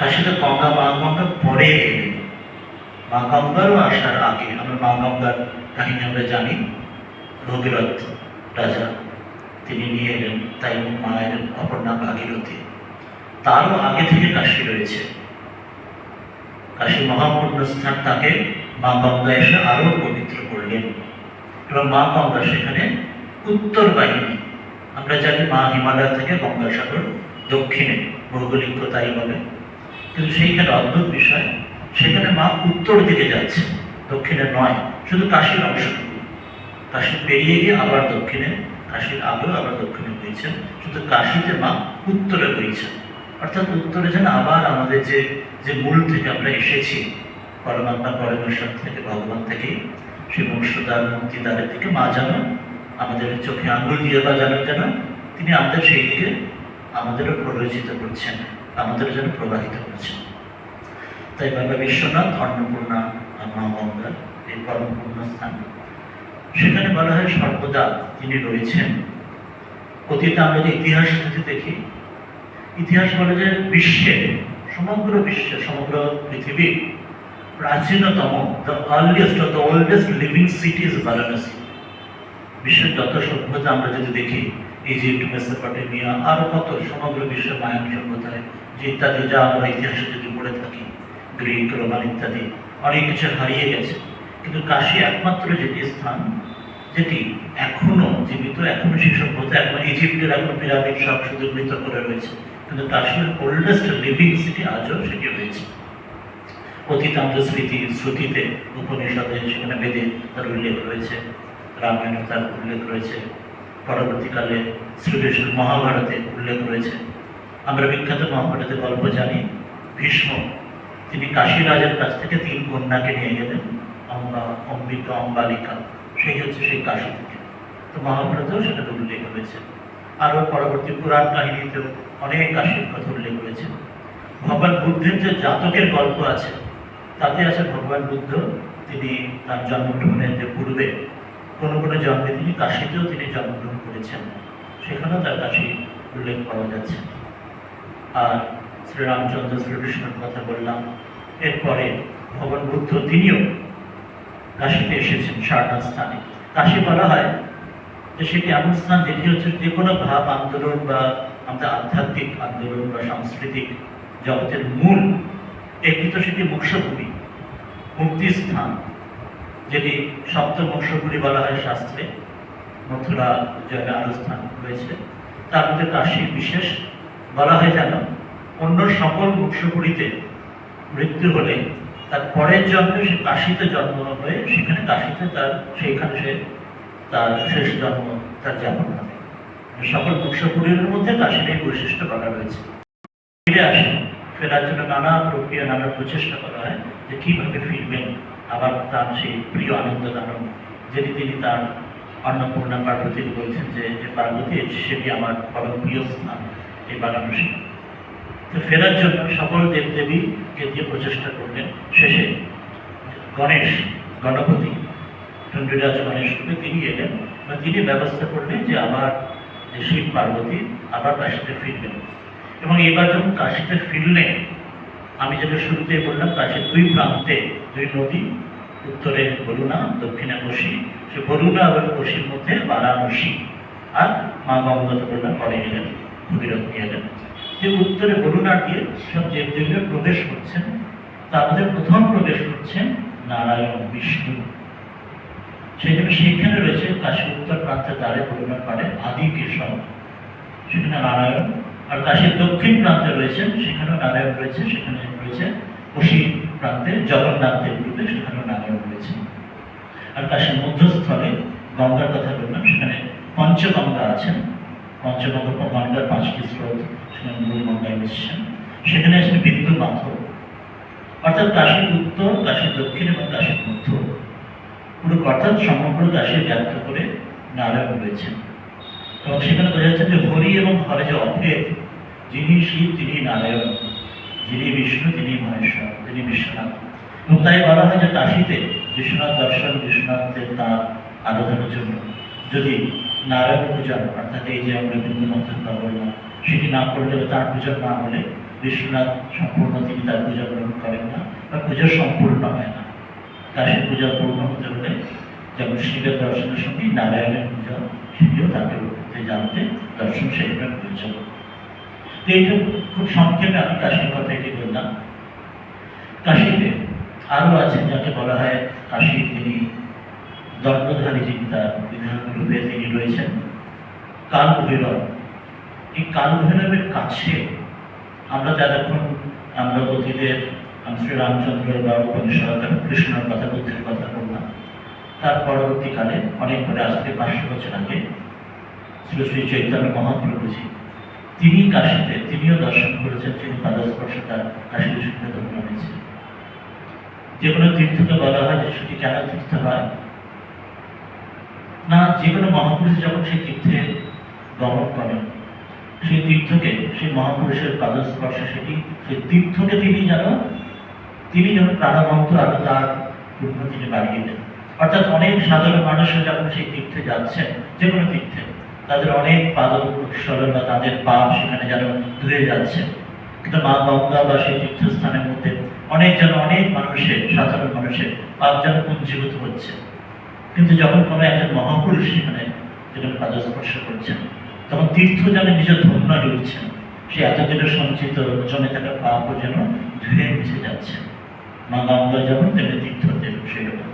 গঙ্গা মা গঙ্গা পরে এলেন মা গঙ্গারও আসার আগে, আমরা মা গঙ্গার কাহিনী আমরা জানি। ভগীরথ রাজা, তিনি নিয়ে এলেন, তাই মায়ের অপর নাম ভাগীরথী। তারও আগে থেকে কাশি রয়েছে। কাশী মহাপূর্ণ স্থান তাকে মা গঙ্গা এসে আরও পবিত্র করলেন। এবং মা গঙ্গা সেখানে উত্তর বাহিনী, আমরা জানি মা হিমালয় থেকে গঙ্গাসাগর দক্ষিণে ভৌগোলিক তাই বলে। কিন্তু সেইখানে অদ্ভুত বিষয়, সেখানে মা উত্তর দিকে যাচ্ছে, দক্ষিণে নয়, শুধু কাশির অংশটুকু। কাশী পেরিয়ে গিয়ে আবার দক্ষিণে, কাশীর আগেও আবার দক্ষিণে বইছেন, শুধু কাশীতে মা উত্তরে বইছেন। অর্থাৎ উত্তরে যেন আবার আমাদের যে যে মূল থেকে আমরা এসেছি, পরমাত্মা পরমেশ্বর থেকে, ভগবান থেকেই, সেই বংশদার মুক্তিদারের দিকে মা যেন আমাদের চোখে আঙুল দিয়ে বা যেন যেন তিনি আমাদের সেই দিকে আমাদেরও প্ররোচিত করছেন। আমাদেরও যেন প্রবাহিত করছেন তাই বাবা বিশ্বনাথ, অন্নপূর্ণা মা গঙ্গার এই পরমপূর্ণ স্থান। সেখানে বলা হয় সর্বদা তিনি রয়েছেন। অতীতে আমরা যে ইতিহাস যদি দেখি, ইতিহাস বলে যে বিশ্বে, সমগ্র বিশ্বে, সমগ্র পৃথিবীর প্রাচীনতম the of the oldest living city is Varanasi বিশ্বের যত সভ্যতা আমরা যদি দেখি ইজিপ্ট, মেসোপটেমিয়া আরও কত সমগ্র বিশ্বের মায়ান সভ্যতায় যে ইত্যাদি যা আমরা ইতিহাসে যদি পড়ে থাকি, গ্রিক, রোমান ইত্যাদি, অনেক কিছু হারিয়ে গেছে। কিন্তু কাশী একমাত্র যেটি স্থান, যেটি এখনও জীবিত, এখনও সেই সভ্যতা, এখন ইজিপ্টের এখন পিরামিড সব শুধু মৃত করে রয়েছে। কিন্তু কাশীর ওল্ডেস্ট লিভিং সিটি আজও সেটি রয়েছে। অতীত আমাদের স্মৃতি, শ্রুতিতে উপনিষদে সেখানে বেদে তার উল্লেখ রয়েছে, রামায়ণে তার উল্লেখ রয়েছে পরবর্তীকালে শ্রীকৃষ্ণ মহাভারতে উল্লেখ রয়েছে। আমরা বিখ্যাত মহাভারতের গল্প জানি, ভীষ্ম। তিনি কাশী রাজার কাছ থেকে তিন কন্যাকে নিয়ে গেলেন, অম্বা, অম্বিকা, অম্বালিকা। সেই হচ্ছে সেই কাশী থেকে। তো মহাভারতেও সেটা উল্লেখ হয়েছে আরও পরবর্তী পুরাণ কাহিনীতেও অনেক কাশীর কথা উল্লেখ রয়েছে। ভগবান বুদ্ধের যে জাতকের গল্প আছে, তাতে আছে ভগবান বুদ্ধ, তিনি তার জন্মগ্রহণের যে পূর্বে কোনো কোনো জন্মে তিনি কাশীতেও তিনি জন্মগ্রহণ করেছেন। সেখানেও তার কাশী উল্লেখ পাওয়া যাচ্ছে। আর শ্রীরামচন্দ্র শ্রীকৃষ্ণের কথা বললাম। এরপরে ভগবান বুদ্ধ তিনিও কাশীতে এসেছেন সারনাথ স্থানে। কাশী বলা হয় যে সেটি এমন স্থান যেটি হচ্ছে যে কোনো ভাব আন্দোলন বা আমাদের আধ্যাত্মিক আন্দোলন বা সাংস্কৃতিক জগতের মূল একটি তো সেটি মোক্ষভূমি মুক্তির স্থান। যেটি সপ্ত মোক্ষপুরী বলা হয় শাস্ত্রে, মথুরা জায়গায় আরও স্থান রয়েছে। তার মধ্যে কাশী বিশেষ বলা হয় যেন অন্য সকল মোক্ষপুরীতে মৃত্যু হলে তার পরের জন্মে সে কাশীতে জন্ম হয়ে সেখানে কাশীতে তার সেইখানে সে তার শেষ জন্ম তার যাপন হবে। সকল মোক্ষপুরীর মধ্যে কাশীর এই বৈশিষ্ট্য বলা রয়েছে। ফিরে আসেন ফেরার জন্য নানা প্রক্রিয়া, নানা প্রচেষ্টা করা হয় যে কীভাবে ফিরবেন আবার তার সেই প্রিয় আনন্দ দানব যেটি তিনি তার অন্নপূর্ণা পার্বতী বলছেন যে পার্বতী সেটি আমার পরম প্রিয় স্থান? এই বারাণসী তো ফেরার জন্য সকল দেবদেবীকে দিয়ে প্রচেষ্টা করলেন। শেষে গণেশ, গণপতি, চন্দ্ররাজ গণেশ রূপে তিনি এলেন বা তিনি ব্যবস্থা করলেন যে আবার শিব পার্বতী, আবার কাশিতে ফিরবেন। এবং এবার যখন কাশিতে ফিরলেন, আমি যেটা শুরুতে বললাম কাশির দুই প্রান্তে দুই নদী উত্তরে বরুণা দক্ষিণে বসি সে বরুণা এবং বসির মধ্যে বারাণসী আর মা গঙ্গা বললাম পরে এলেন, ভগীরথ এলেন। যে উত্তরে বরুণা দিয়ে সব দেবদেবীরা প্রবেশ করছেন তার মধ্যে প্রথম প্রবেশ করছেন নারায়ণ, বিষ্ণু। সেখানে সেইখানে রয়েছে কাশী উত্তর প্রান্তের দ্বারে বরুণার পারে আদি কেশব সেখানে নারায়ণ আর কাশীর দক্ষিণ প্রান্তে রয়েছেন, সেখানেও নারায়ণ রয়েছে, সেখানে রয়েছে কোশি প্রান্তে জগন্নাথ দেব রূপে সেখানেও নারায়ণ রয়েছে আর কাশীর মধ্যস্থলে গঙ্গার কথা বললাম, সেখানে পঞ্চগঙ্গা আছেন। পঞ্চগঙ্গা গঙ্গার পাঁচটি স্রোত, সেখানে মূল গঙ্গায় মিশছেন। সেখানে আছেন বিন্দু মাথর অর্থাৎ কাশীর উত্তর, কাশীর দক্ষিণ এবং কাশীর মধ্য। পুরো অর্থাৎ সমগ্র কাশীর ব্যাখ্যা করে নারায়ণ রয়েছেন। এবং সেখানে বোঝা যাচ্ছে যে হরি এবং হরে যে অভেদ যিনি শিব, তিনি নারায়ণ। যিনি বিষ্ণু, তিনি মহেশ্বর, তিনি বিশ্বনাথ। এবং তাই বলা হয় যে কাশীতে বিশ্বনাথ দর্শন, বিশ্বনাথের তার আরাধনার জন্য। যদি নারায়ণ পূজন, অর্থাৎ এই যে আমরা বিন্দু মন্ত্র বললাম, সেটি না করলে তার পূজা না হলে বিশ্বনাথ সম্পূর্ণ তিনি তার পূজা গ্রহণ করেন না বা পূজা সম্পূর্ণ হয় না। কাশীর পূজা পূর্ণ হতে হলে যেমন শিবের দর্শনের সঙ্গে নারায়ণের পূজা, সেটিও তাকে জানতে দর্শন সেখানে প্রয়োজন তো খুব সংক্ষেপে আমি কাশীর কথা এটি বললাম? কাশীতে আরও আছেন যাকে বলা হয় কাশী, তিনি দণ্ডধারী যিনি তার বিধায়ক রূপে তিনি রয়েছেন। কাল ভৈরব এই কাল ভৈরবের কাছে আমরা যাতক্ষণ আমরা অতীতের শ্রী রামচন্দ্র বা উপনিষদ কৃষ্ণর কথা, বুদ্ধের কথা বললাম, তার পরবর্তীকালে অনেক পরে আজ পাঁচশো বছর আগে শ্রী শ্রী চৈতন্য মহাপ্রভুজি তিনি কাশীতে, তিনিও দর্শন করেছেন, তিনি পাদস্পর্শ তার কাশী বিশ্বনাথ ধন্য হয়েছে যে কোনো তীর্থকে বলা হয় যে সেটি কেন তীর্থ হয়? না, যে কোনো মহাপুরুষ যখন সেই তীর্থে গমন করেন, সেই তীর্থকে, সেই মহাপুরুষের পাদস্পর্শে সেটি, সেই তীর্থকে তিনি যেন তিনি যেন প্রাণবন্ত আরও তার পূর্ণ তিনি বাড়িয়ে দেন। অর্থাৎ অনেক সাধারণ মানুষরা যখন সেই তীর্থে যাচ্ছেন, যে কোনো তীর্থে তাদের অনেক পাদ সরল বা তাদের পাপ সেখানে যেন ধুয়ে যাচ্ছে। কিন্তু মা গঙ্গা বা সেই তীর্থস্থানের মধ্যে অনেক যেন অনেক মানুষের, সাধারণ মানুষের পাপ যেন পুঞ্জীভূত হচ্ছে। কিন্তু যখন কোনো একজন মহাপুরুষ সেখানে যেখানে পাদস্পর্শ করছেন, তখন তীর্থ যেন নিজের ধন্য রয়েছেন, সে এতদিনের সঞ্চিত জমে থাকা পাপও যেন ধুয়ে মুছে যাচ্ছে। মা গঙ্গা যেমন তেমনি তীর্থদেব সেরকম।